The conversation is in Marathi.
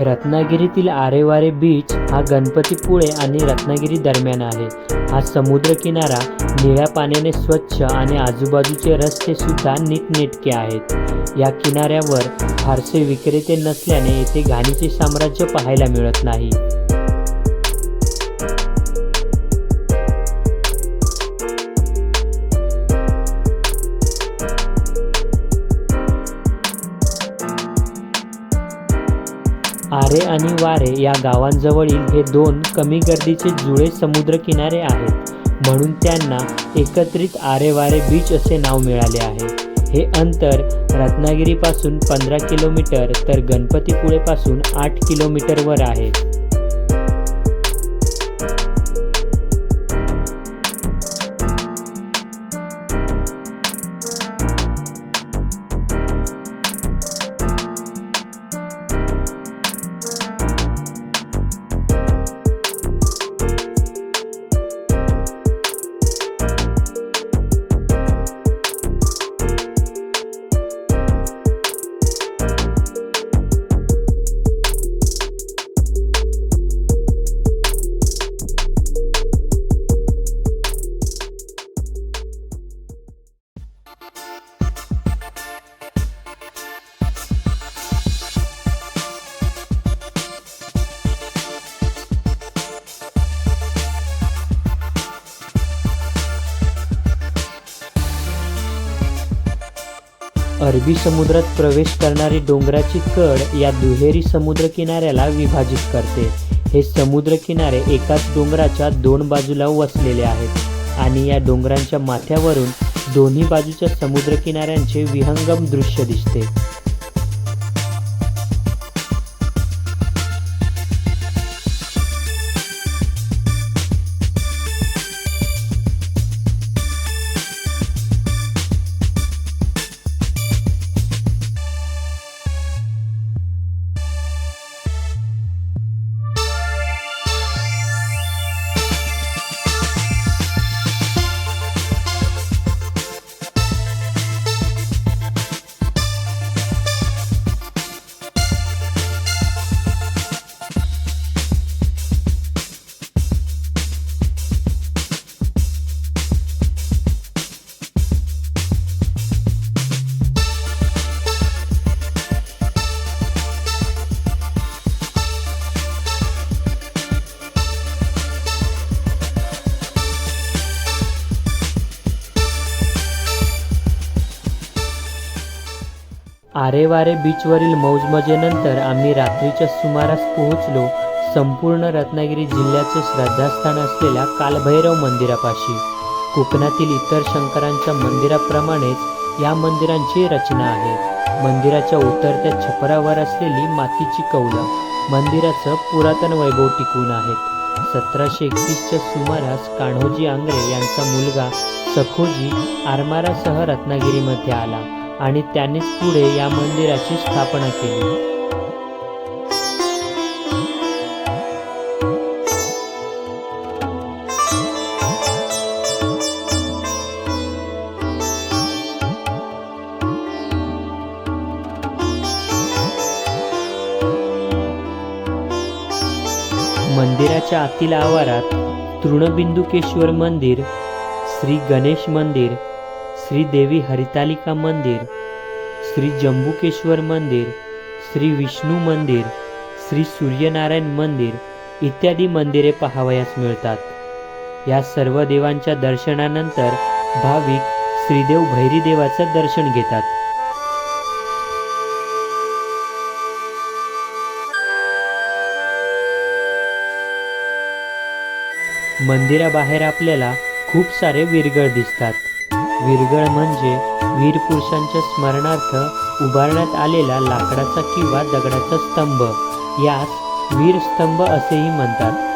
रत्नागिरीतील आरेवारे बीच हा गणपतीपुळे आणि रत्नागिरी दरम्यान आहे. हा समुद्रकिनारा निळ्या पाण्याने स्वच्छ आणि आजूबाजूचे रस्ते सुद्धा नीटनेटके आहेत. या किनाऱ्यावर फारसे विक्रेते नसल्याने येथे घाणीचे साम्राज्य पाहायला मिळत नाही. आरे आणि वारे या गावांजवळील हे दोन कमी गर्दीचे जुळे समुद्रकिनारे आहेत. म्हणून त्यांना एकत्रित आरेवारे बीच असे नाव मिळाले आहे. हे अंतर रत्नागिरीपासून पंधरा किलोमीटर तर गणपतीपुळेपासून आठ किलोमीटरवर आहे. अरबी समुद्रात प्रवेश करणारी डोंगराची कड या दुहेरी समुद्रकिनाऱ्याला विभाजित करते. हे समुद्रकिनारे एकाच डोंगराच्या दोन बाजूला वसलेले आहेत आणि या डोंगरांच्या माथ्यावरून दोन्ही बाजूच्या समुद्रकिनाऱ्यांचे विहंगम दृश्य दिसते. आरेवारे बीचवरील मौजमजेनंतर आम्ही रात्रीच्या सुमारास पोहोचलो संपूर्ण रत्नागिरी जिल्ह्याचे श्रद्धास्थान असलेल्या कालभैरव मंदिरापाशी. कोकणातील इतर शंकरांच्या मंदिराप्रमाणेच या मंदिरांची रचना आहे. मंदिराच्या उतरत्या छपरावर असलेली मातीची कौलं मंदिराचं पुरातन वैभव टिकून आहेत. सतराशे एकतीसच्या सुमारास कान्होजी आंग्रे यांचा मुलगा सखोजी आरमारासह रत्नागिरीमध्ये आला. आणि त्यानेच पुढे या मंदिराची स्थापना केली. मंदिराच्या आतील आवारात तृणबिंदुकेश्वर मंदिर श्री गणेश मंदिर श्री देवी हरितालिका मंदिर श्री जंबुकेश्वर मंदिर श्री विष्णू मंदिर श्री सूर्यनारायण मंदिर इत्यादी मंदिरे पाहावयास मिळतात. या सर्व देवांच्या दर्शनानंतर भाविक श्रीदेव भैरी देवाचं दर्शन घेतात. मंदिराबाहेर आपल्याला खूप सारे विरगळ दिसतात. विरगळ म्हणजे वीर पुरुषांच्या स्मरणार्थ उभारण्यात आलेला लाकडाचा किंवा दगडाचा स्तंभ. यास वीरस्तंभ असेही म्हणतात.